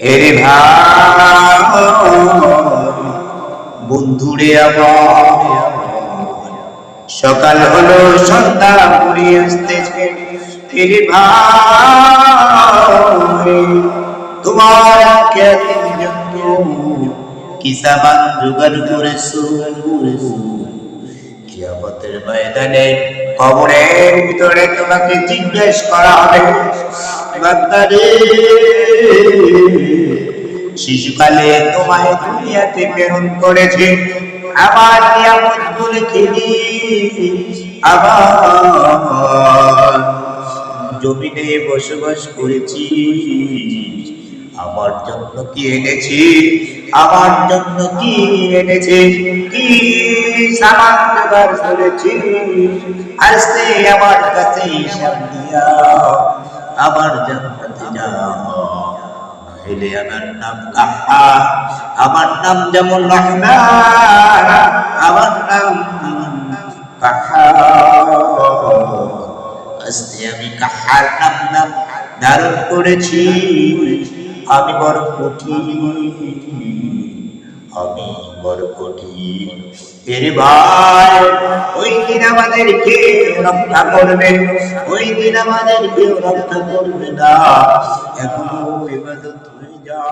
এরে বন্ধুরে আমার, সকাল হলো, সন্ধ্যা পুড়িয়ে আসতেছে। এরে ভাই, তোমার খ্যাতির জন্য কি সাবান জোগাড় করেছ? কিয়ামতের ময়দানে কবরের ভিতরে তোমাকে জিজ্ঞেস করা হবে। শিশুকালে তোমায় দুনিয়াতে প্রেরণ করেছে। আবার নিয়ামত খেলি আবার জমিনে বসবাস করেছি। আমার জন্য কি এনেছি? আমার জন্য কি এনেছে? কি সামান জোগাড় করেছি? আসতে আমার কাছে হিসাব দিয়া আমার জান্নাতে আমার নাম কাহা আমার নাম যেমন রহমান, আমার নাম কাহা আজকে আমি কাহার নাম নাম ধারণ করেছি। আমি বড় কঠিন। বড় কঠিন এর ভাই ওই দিন আমাদের কেউ রক্ষা করবে ওই দিন আমাদের কেউ রক্ষা করবে না। এখনও এবার হয়ে যা